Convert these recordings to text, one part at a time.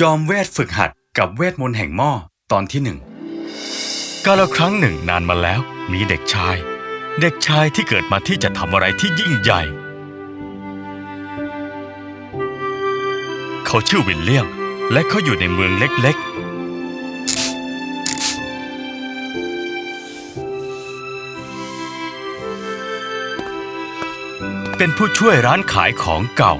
จอมเวทฝึกหัดกับเวทมนต์แห่งหม้อตอนที่หนึ่งกาลครั้งหนึ่งนานมาแล้วมีเด็กชาย เด็กชายที่เกิดมาที่จะทำอะไรที่ยิ่งใหญ่ เขาชื่อวิลเลียม และเขาอยู่ในเมืองเล็กๆ เป็นผู้ช่วยร้านขายของเก่า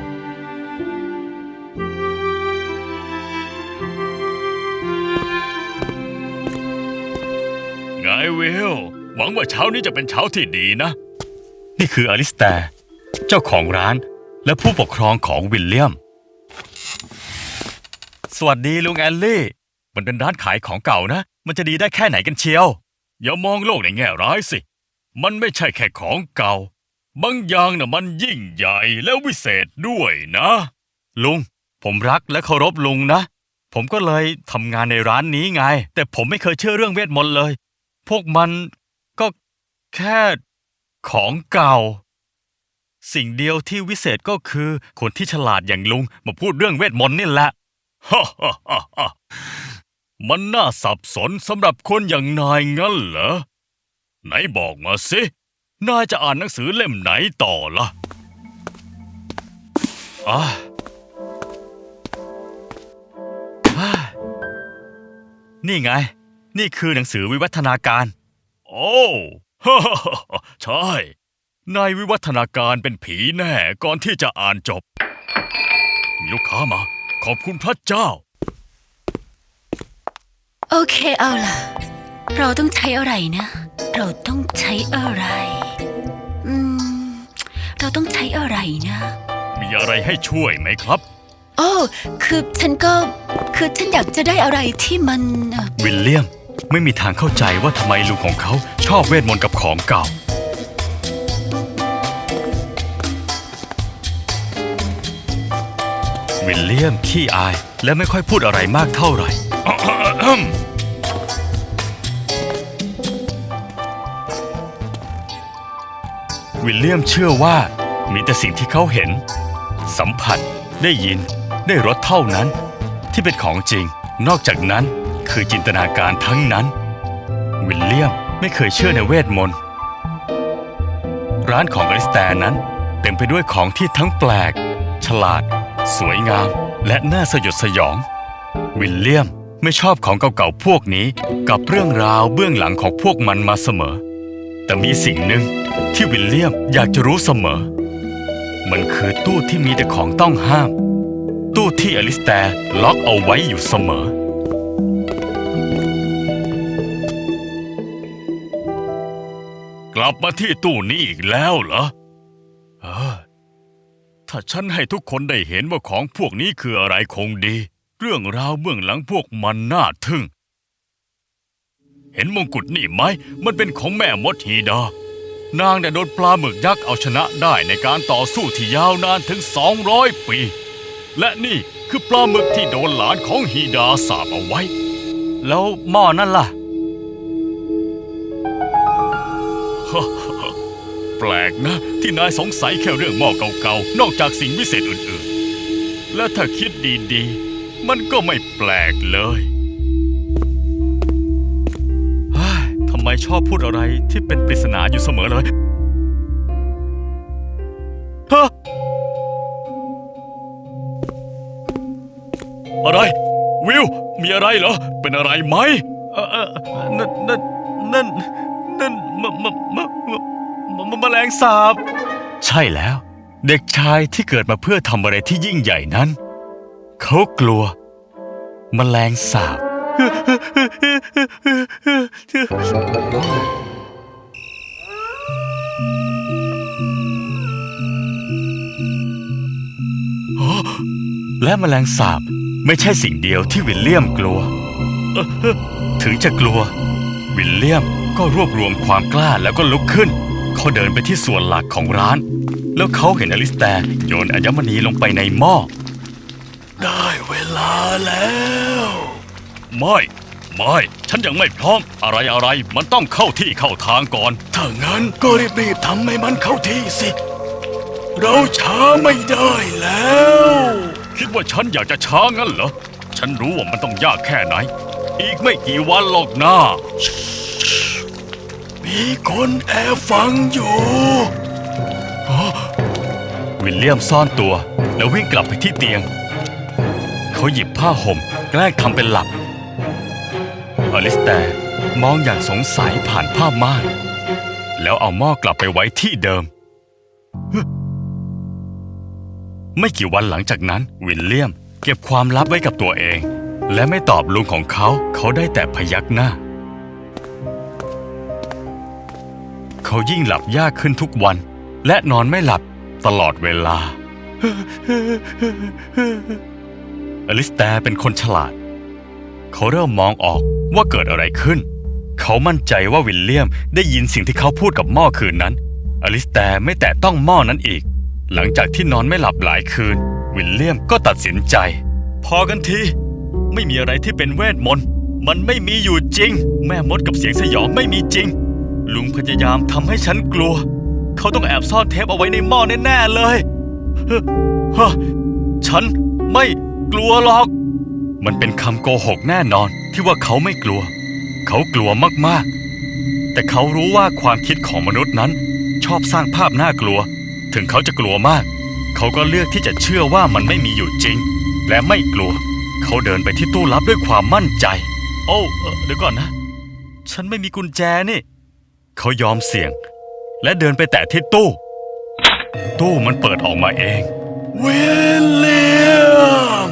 ช้านี้จะเป็นเช้าที่ดีนะ นี่คืออลิสแตร์เจ้าของร้านและผู้ปกครองของวิลเลียม สวัสดีลุงแอลลี่ มันเป็นร้านขายของเก่านะ มันจะดีได้แค่ไหนกันเชียว อย่ามองโลกในแง่ร้ายสิ มันไม่ใช่แค่ของเก่า บางอย่างน่ะมันยิ่งใหญ่และวิเศษด้วยนะ ลุง ผมรักและเคารพลุงนะ ผมก็เลยทำงานในร้านนี้ไง แต่ผมไม่เคยเชื่อเรื่องเวทมนต์เลย พวกมัน แค่ของเก่า สิ่งเดียวที่วิเศษก็คือคนที่ฉลาดอย่างลุงมาพูดเรื่องเวทมนต์นี่แหละฮ่าฮ่าฮ่ามันน่าสับสนสำหรับคนอย่างนายงั้นเหรอ ไหนบอกมาสิ นายจะอ่านหนังสือเล่มไหนต่อล่ะอะอะนี่ไง นี่คือหนังสือวิวัฒนาการ โอ้ ฮ่าฮ่าฮ่าใช่ นายวิวัฒนาการเป็นผีแน่ก่อนที่จะอ่านจบ มีลูกค้ามา ขอบคุณพระเจ้า โอเคเอาล่ะ เราต้องใช้อะไรนะ เราต้องใช้อะไร อืม เราต้องใช้อะไรนะ มีอะไรให้ช่วยไหมครับ โอ้ คือฉันก็ คือฉันอยากจะได้อะไรที่มันเอ่อ วิลเลียม ไม่มีทางเข้าใจว่าทำไมลุงของเขาชอบเวทมนต์กับของเก่า วิลเลียมขี้อายและไม่ค่อยพูดอะไรมากเท่าไหร่ วิลเลียมเชื่อว่ามีแต่สิ่งที่เขาเห็น สัมผัสได้ยินได้รสเท่านั้น ที่เป็นของจริง นอกจากนั้น คือจินตนาการทั้งนั้น วิลเลียมไม่เคยเชื่อในเวทมนต์ร้านของอลิสแตนนั้น เต็มไปด้วยของที่ทั้งแปลก ฉลาด สวยงาม และน่าสยดสยอง วิลเลียมไม่ชอบของเก่าๆพวกนี้กับเรื่องราวเบื้องหลังของพวกมันมาเสมอ แต่มีสิ่งหนึ่งที่วิลเลียมอยากจะรู้เสมอ มันคือตู้ที่มีแต่ของต้องห้าม ตู้ที่อลิสแตร์ล็อกเอาไว้อยู่เสมอ กลับมาที่ตู้นี้อีกแล้วเหรอเออถ้าฉันให้ทุกคนได้เห็นว่าของพวกนี้คืออะไรคงดี เรื่องราวเบื้องหลังพวกมันน่าทึ่ง เห็นมงกุฎนี่ไหม มันเป็นของแม่มดฮีดา นางได้โดนปลาหมึกยักษ์เอาชนะได้ในการต่อสู้ที่ยาวนานถึง 200 ปี และนี่คือปลาหมึกที่โดนหลานของฮีดาสาบเอาไว้ แล้วหม้อนั่นล่ะ แปลกนะ ที่นายสงสัยแค่เรื่องหม้อเก่าๆ นอกจากสิ่งวิเศษอื่นๆ และถ้าคิดดีๆ มันก็ไม่แปลกเลยทำไมชอบพูดอะไรที่เป็นปริศนาอยู่เสมอเลยฮะอะไร วิว มีอะไรเหรอ เป็นอะไรไหมเออเออนั่นนั่นนั่น นั่นมะมะมะมะมะมะแมลงสาบ ใช่แล้ว เด็กชายที่เกิดมาเพื่อทำอะไรที่ยิ่งใหญ่นั้น เขากลัว แมลงสาบ และแมลงสาบไม่ใช่สิ่งเดียวที่วิลเลียมกลัว ถึงจะกลัว วิลเลียม ก็รวบรวมความกล้าแล้วก็ลุกขึ้น เขาเดินไปที่ส่วนหลักของร้าน แล้วเขาเห็นอลิสแตร์โยนอัญมณีลงไปในหม้อ ได้เวลาแล้ว ไม่ ไม่ ฉันยังไม่พร้อม อะไรอะไร มันต้องเข้าที่เข้าทางก่อน ถ้างั้นก็รีบๆทำให้มันเข้าที่สิ เราช้าไม่ได้แล้ว คิดว่าฉันอยากจะช้างั้นเหรอ ฉันรู้ว่ามันต้องยากแค่ไหน อีกไม่กี่วันหรอกนะ มีคนแอบฟังอยู่ วิลเลียมซ่อนตัว แล้ววิ่งกลับไปที่เตียง เขาหยิบผ้าห่ม แกล้งทำเป็นหลับ อลิสแตร์มองอย่างสงสัยผ่านผ้าม่าน แล้วเอาหม้อกลับไปไว้ที่เดิม ไม่กี่วันหลังจากนั้น วิลเลียมเก็บความลับไว้กับตัวเอง และไม่ตอบลุงของเขา เขาได้แต่พยักหน้า เขายิ่งหลับยากขึ้นทุกวัน และนอนไม่หลับตลอดเวลา อลิสแตเป็นคนฉลาด เขาเริ่มมองออกว่าเกิดอะไรขึ้น เขามั่นใจว่าวิลเลียมได้ยินสิ่งที่เขาพูดกับหม้อคืนนั้น อลิสแตไม่แตะต้องหม้อนั้นอีก หลังจากที่นอนไม่หลับหลายคืน วิลเลียมก็ตัดสินใจ พอกันที ไม่มีอะไรที่เป็นเวทมนต์ มันไม่มีอยู่จริง แม่มดกับเสียงสยองไม่มีจริง ลุงพยายามทำให้ฉันกลัว เขาต้องแอบซ่อนเทปเอาไว้ในหม้อแน่ๆเลยเฮ้อฉันไม่กลัวหรอก มันเป็นคำโกหกแน่นอนที่ว่าเขาไม่กลัว เขากลัวมากๆ แต่เขารู้ว่าความคิดของมนุษย์นั้น ชอบสร้างภาพน่ากลัว ถึงเขาจะกลัวมาก เขาก็เลือกที่จะเชื่อว่ามันไม่มีอยู่จริง และไม่กลัว เขาเดินไปที่ตู้ลับด้วยความมั่นใจ โอ้เดี๋ยวก่อนนะ ฉันไม่มีกุญแจนี่ เขายอมเสี่ยง และเดินไปแตะที่ตู้ ตู้มันเปิดออกมาเอง วิลเลียม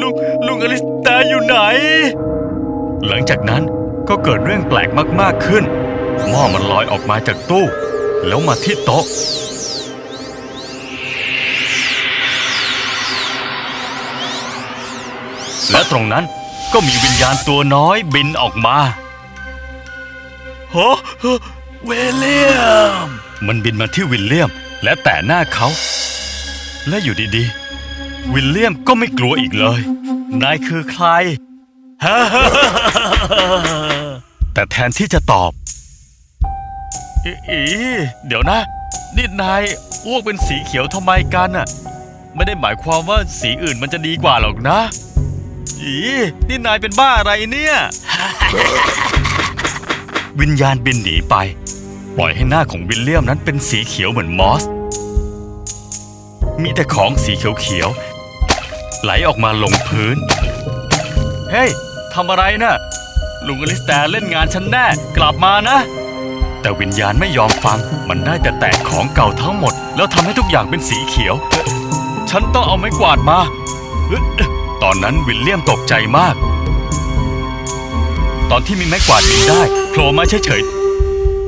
ลุงลุงอลิสตาอยู่ไหน หลังจากนั้นก็เกิดเรื่องแปลกมากๆขึ้น หม้อมันลอยออกมาจากตู้ แล้วมาที่โต๊ะ และตรงนั้นก็มีวิญญาณตัวน้อยบินออกมา ฮะเวลเลียม มันบินมาที่วิลเลียม และแตะหน้าเขา และอยู่ดีๆ วิลเลียมก็ไม่กลัวอีกเลย นายคือใคร แต่แทนที่จะตอบอีอีเดี๋ยวนะ นี่นายอ้วกเป็นสีเขียวทำไมกันน่ะ ไม่ได้หมายความว่าสีอื่นมันจะดีกว่าหรอกนะ อีนี่นายเป็นบ้าอะไรเนี่ย วิญญาณบินหนีไป ปล่อยให้หน้าของวิลเลียมนั้นเป็นสีเขียวเหมือนมอส มีแต่ของสีเขียวๆไหลออกมาลงพื้น เฮ้ยทำอะไรนะ่ะลุงอลิสแตร์เล่นงานฉันแน่ กลับมานะ แต่วิญญาณไม่ยอมฟัง มันได้แต่แตกของเก่าทั้งหมด แล้วทำให้ทุกอย่างเป็นสีเขียว ฉันต้องเอาไม้กวาดมา ตอนนั้นวิลเลียมตกใจมาก อนที่มีไม้กวาดบินได้โผล่มาเฉย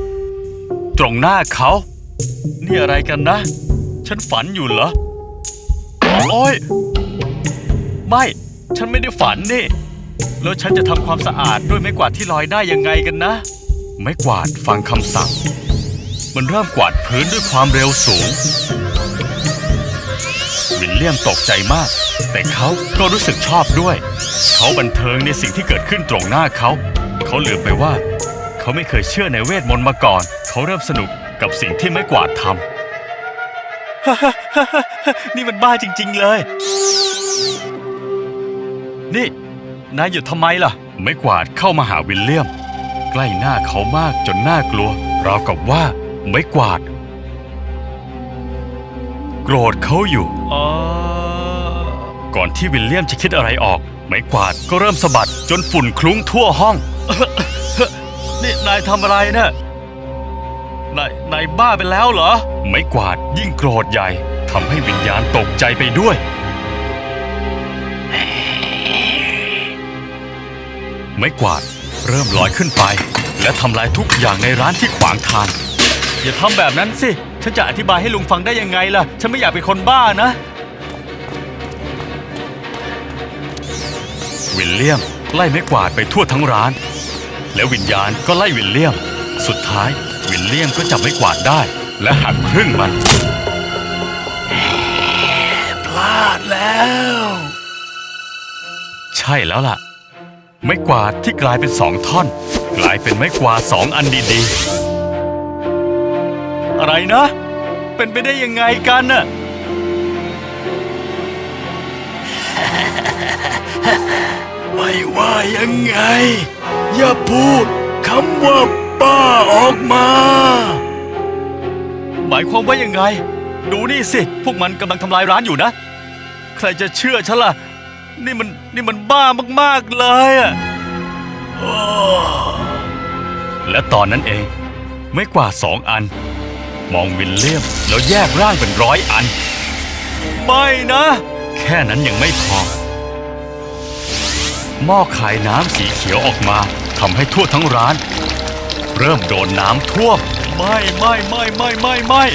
ๆตรงหน้าเขา นี่อะไรกันนะ ฉันฝันอยู่เหรอ โอ้ย ไม่ ฉันไม่ได้ฝันนี่ แล้วฉันจะทำความสะอาดด้วยไม้กวาดที่ลอยได้ยังไงกันนะ ไม้กวาดฟังคำสั่ง มันเริ่มกวาดพื้นด้วยความเร็วสูงวิลเลียมตกใจมาก แต่เขาก็รู้สึกชอบด้วย เขาบันเทิงในสิ่งที่เกิดขึ้นตรงหน้าเขา เขาลืมไปว่า เขาไม่เคยเชื่อในเวทมนต์มาก่อน เขาเริ่มสนุกกับสิ่งที่ไม้กวาดทำ นี่มันบ้าจริง ๆ เลย นี่ นายหยุดทำไมล่ะ ไม้กวาดเข้ามาหาวิลเลียม ใกล้หน้าเขามากจนน่ากลัว ราวกับว่าไม้กวาด โกรธเขาอยู่ก่อนที่วิลเลียมจะคิดอะไรออก ไม้กวาดก็เริ่มสะบัดจนฝุ่นคลุ้งทั่วห้อง นี่นายทำอะไรนะนายนายบ้าไปแล้วเหรอ ไม้กวาดยิ่งโกรธใหญ่ทำให้วิญญาณตกใจไปด้วย ไม้กวาดเริ่มลอยขึ้นไป และทำลายทุกอย่างในร้านที่ขวางทาง อย่าทำแบบนั้นสิ ฉันจะอธิบายให้ลุงฟังได้ยังไงล่ะ ฉันไม่อยากเป็นคนบ้านะ วิลเลียมไล่ไม้กวาดไปทั่วทั้งร้าน แล้ววิญญาณก็ไล่วิลเลียม สุดท้ายวิลเลียมก็จับไม้กวาดได้ และหักครึ่งมัน พลาดแล้ว ใช่แล้วล่ะ ไม้กวาดที่กลายเป็นสองท่อน กลายเป็นไม้กวาดสองอันดีๆ อะไรนะ เป็นไปได้ยังไงกันน่ะไม่ว่ายังไง อย่าพูดคำว่าป้าออกมา หมายความว่ายังไง ดูนี่สิ พวกมันกำลังทำลายร้านอยู่นะ ใครจะเชื่อฉันล่ะ นี่มันนี่มันบ้ามากๆเลยอะและตอนนั้นเอง ไม่กว่าดสองอัน มองวิลเลียมแล้วแยกร่างเป็นร้อยอัน ไม่นะ แค่นั้นยังไม่พอหม้อขายน้ำสีเขียวออกมา ทำให้ทั่วทั้งร้าน เริ่มโดนน้ำท่วม ไม่ไม่ไม่ไม่ไม่ไม่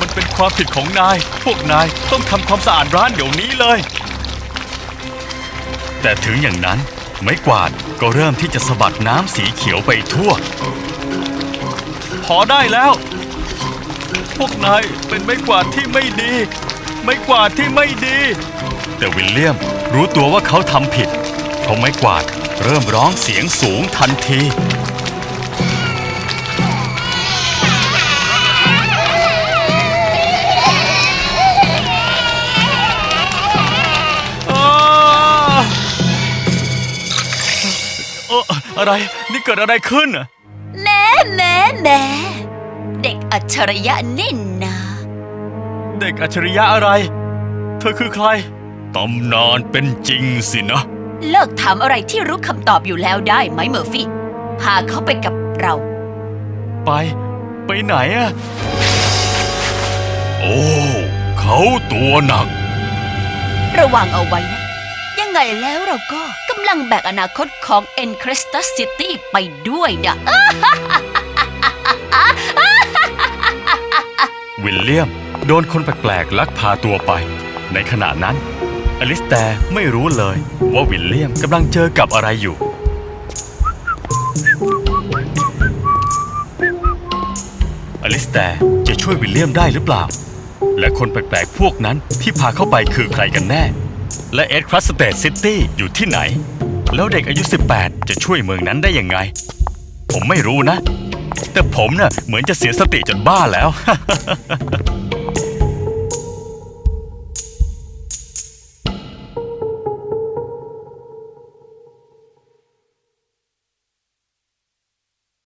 มันเป็นความผิดของนาย พวกนายต้องทำความสะอาดร้านเดี๋ยวนี้เลย แต่ถึงอย่างนั้น ไม้กวาดก็เริ่มที่จะสะบัดน้ำสีเขียวไปทั่ว พอได้แล้ว พวกนายเป็นไม้กวาดที่ไม่ดี ไม้กวาดที่ไม่ดี แต่วิลเลียมรู้ตัวว่าเขาทำผิดเพราะไม้กวาดเริ่มร้องเสียงสูงทันทีอ้าเอ่ออะไรนี่เกิดอะไรขึ้นอะแม่แม่แม่เด็กอัจฉริยะนี่นะ เด็กอัจฉริยะอะไร เธอคือใคร ตำนานเป็นจริงสินะ เลิกถามอะไรที่รู้คำตอบอยู่แล้วได้ไหมเมอร์ฟี่ พาเขาไปกับเรา ไป ไปไหนอะโอ้ เขาตัวหนัก ระวังเอาไว้นะ ยังไงแล้วเราก็กำลังแบกอนาคตของ e n c r e s t a City ไปด้วยนะ วิลเลียม โดนคนแปลกๆลักพาตัวไป ในขณะนั้น อลิสแตร์ไม่รู้เลยว่าวิลเลียมกำลังเจอกับอะไรอยู่ อลิสแตร์จะช่วยวิลเลียมได้หรือเปล่า และคนแปลกๆพวกนั้นที่พาเข้าไปคือใครกันแน่ และเอ็ดครัสเตดซิตี้อยู่ที่ไหน แล้วเด็กอายุ 18 จะช่วยเมืองนั้นได้ยังไง ผมไม่รู้นะ แต่ผมน่ะเหมือนจะเสียสติจนบ้าแล้ว